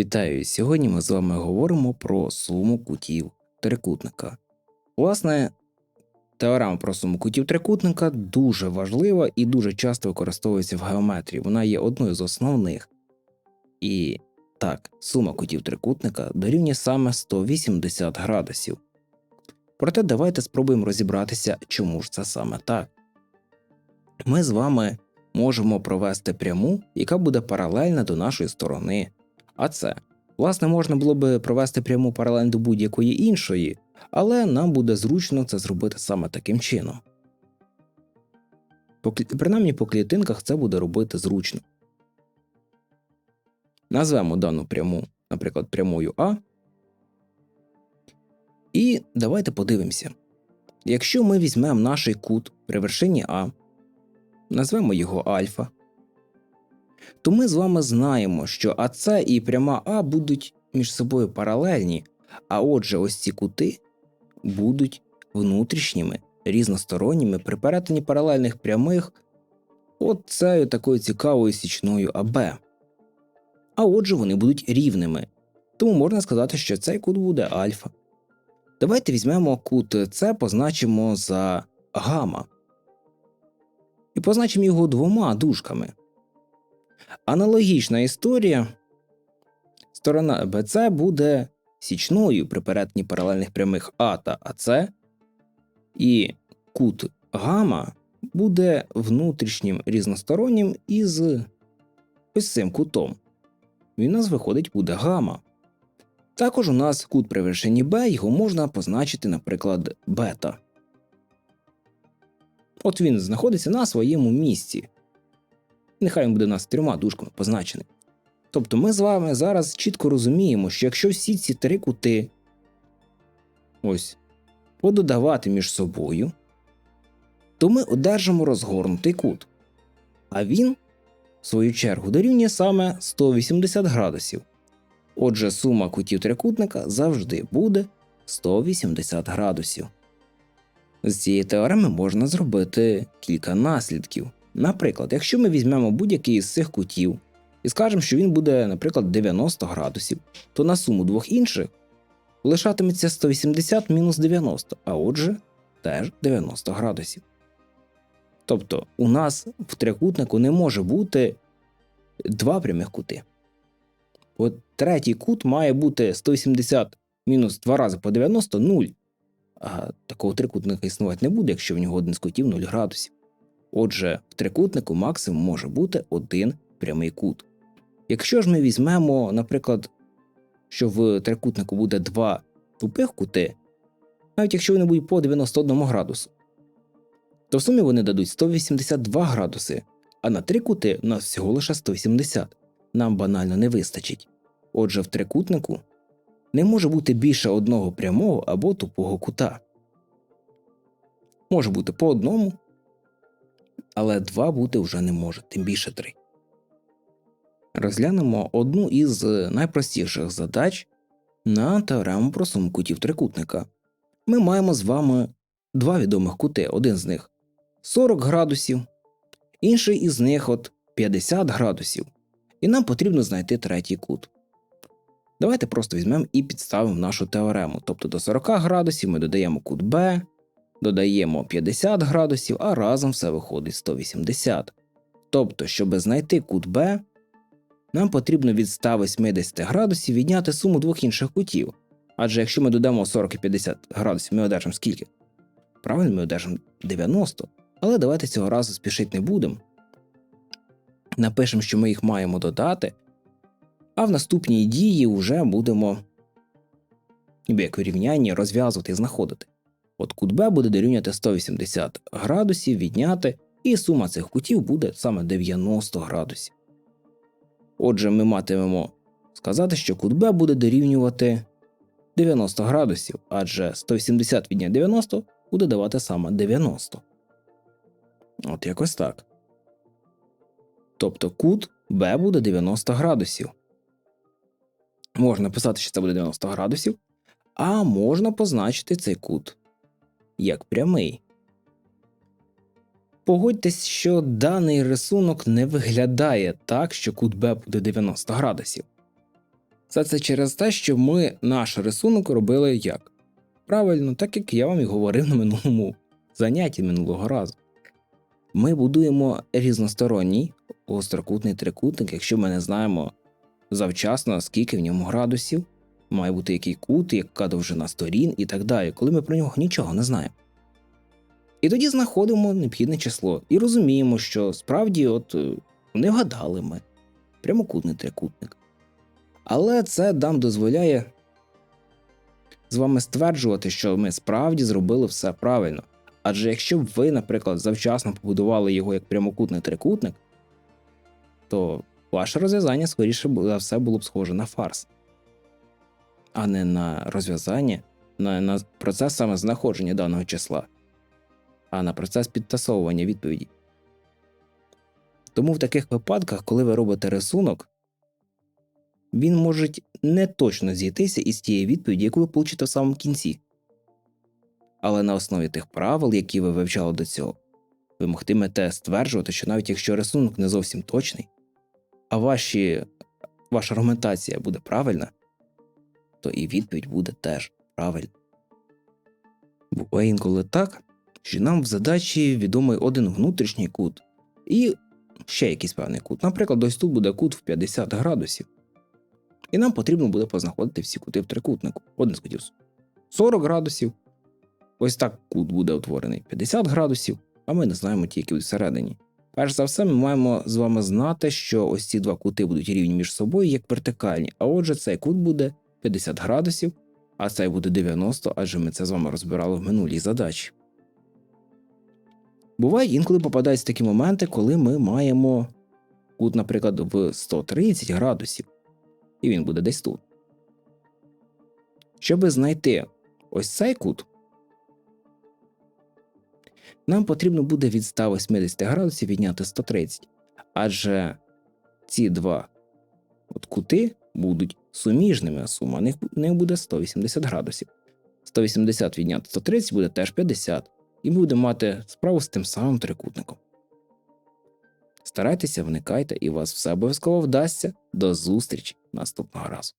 Вітаю! Сьогодні ми з вами говоримо про суму кутів трикутника. Власне, теорема про суму кутів трикутника дуже важлива і дуже часто використовується в геометрії. Вона є одною з основних. І так, сума кутів трикутника дорівнює саме 180 градусів. Проте давайте спробуємо розібратися, чому ж це саме так. Ми з вами можемо провести пряму, яка буде паралельна до нашої сторони. А це, власне, можна було би провести пряму паралельно до будь-якої іншої, але нам буде зручно це зробити саме таким чином. По, принаймні по клітинках це буде робити зручно. Назвемо дану пряму, наприклад, прямою А. І давайте подивимося. Якщо ми візьмемо наш кут при вершині А, назвемо його альфа, то ми з вами знаємо, що АЦ і пряма А будуть між собою паралельні, а отже, ось ці кути будуть внутрішніми, різносторонніми при перетині паралельних прямих от цією такою цікавою січною АБ. А отже, вони будуть рівними. Тому можна сказати, що цей кут буде альфа. Давайте візьмемо кут С, позначимо за гама. І позначимо його двома дужками. Аналогічна історія. Сторона БЦ буде січною при перетині паралельних прямих А та АЦ, і кут гама буде внутрішнім різностороннім із ось цим кутом. Він у нас виходить буде гама. Також у нас кут при вершині Б, його можна позначити, наприклад, бета. От він знаходиться на своєму місці. Нехай він буде у нас трьома дужками позначений. Тобто ми з вами зараз чітко розуміємо, що якщо всі ці три кути ось пододавати між собою, то ми одержимо розгорнутий кут. А він, в свою чергу, дорівнює саме 180 градусів. Отже, сума кутів трикутника завжди буде 180 градусів. З цієї теореми можна зробити кілька наслідків. Наприклад, якщо ми візьмемо будь-який із цих кутів і скажемо, що він буде, наприклад, 90 градусів, то на суму двох інших лишатиметься 180 мінус 90, а отже, теж 90 градусів. Тобто у нас в трикутнику не може бути два прямих кути. От третій кут має бути 180 мінус 2 рази по 90 0. А такого трикутника існувати не буде, якщо в нього один з кутів 0 градусів. Отже, в трикутнику максимум може бути один прямий кут. Якщо ж ми візьмемо, наприклад, що в трикутнику буде два тупих кути, навіть якщо вони будуть по 91 градусу, то в сумі вони дадуть 182 градуси, а на три кути у нас всього лише 180. Нам банально не вистачить. Отже, в трикутнику не може бути більше одного прямого або тупого кута. Може бути по одному, але два бути вже не може, тим більше три. Розглянемо одну із найпростіших задач на теорему про суму кутів трикутника. Ми маємо з вами два відомих кути, один з них 40 градусів, інший із них от 50 градусів, і нам потрібно знайти третій кут. Давайте просто візьмемо і підставимо нашу теорему. Тобто до 40 градусів ми додаємо кут Б, додаємо 50 градусів, а разом все виходить 180. Тобто, щоб знайти кут Б, нам потрібно від 180 градусів відняти суму двох інших кутів. Адже якщо ми додамо 40 і 50 градусів, ми одержимо скільки? Правильно, ми одержимо 90. Але давайте цього разу спішити не будемо. Напишемо, що ми їх маємо додати, а в наступній дії вже будемо, ніби як вирівняння, розв'язувати і знаходити. От кут Б буде дорівнювати 180 градусів, відняти, і сума цих кутів буде саме 90 градусів. Отже, ми матимемо сказати, що кут Б буде дорівнювати 90 градусів, адже 180 відняти 90 буде давати саме 90. От якось так. Тобто кут Б буде 90 градусів. Можна написати, що це буде 90 градусів, а можна позначити цей кут як прямий. Погодьтесь, що даний рисунок не виглядає так, що кут Б буде 90 градусів. Все це через те, що ми наш рисунок робили як? Правильно, так як я вам і говорив на минулому занятті минулого разу. Ми будуємо різносторонній гострокутний трикутник, якщо ми не знаємо завчасно, скільки в ньому градусів, має бути який кут, яка довжина сторін і так далі, коли ми про нього нічого не знаємо. І тоді знаходимо необхідне число і розуміємо, що справді от е, не вгадали ми прямокутний трикутник. Але це нам дозволяє з вами стверджувати, що ми справді зробили все правильно. Адже якщо б ви, наприклад, завчасно побудували його як прямокутний трикутник, то ваше розв'язання, скоріше за все, було б схоже на фарс, а не на розв'язання, на, на процес саме знаходження даного числа, а на процес підтасовування відповіді. Тому в таких випадках, коли ви робите рисунок, він може не точно зійтися із тієї відповіді, яку ви получите в самому кінці. Але на основі тих правил, які ви вивчали до цього, ви могтимете стверджувати, що навіть якщо рисунок не зовсім точний, а ваші, ваша аргументація буде правильна, то і відповідь буде теж правильна. Буває інколи так, що нам в задачі відомий один внутрішній кут і ще якийсь певний кут. Наприклад, ось тут буде кут в 50 градусів. І нам потрібно буде познаходити всі кути в трикутнику. Один з кутів 40 градусів. Ось так кут буде утворений 50 градусів, а ми не знаємо ті, які всередині. Перш за все, ми маємо з вами знати, що ось ці два кути будуть рівні між собою як вертикальні, а отже, цей кут буде 50 градусів, а цей буде 90, адже ми це з вами розбирали в минулій задачі. Буває інколи попадаються такі моменти, коли ми маємо кут, наприклад, в 130 градусів, і він буде десь тут. Щоб знайти ось цей кут, нам потрібно буде від 180 градусів відняти 130, адже ці два от кути будуть суміжними, сума них, них буде 180 градусів. 180 відняти 130 буде теж 50, і ми будемо мати справу з тим самим трикутником. Старайтеся, вникайте, і у вас все обов'язково вдасться. До зустрічі наступного разу.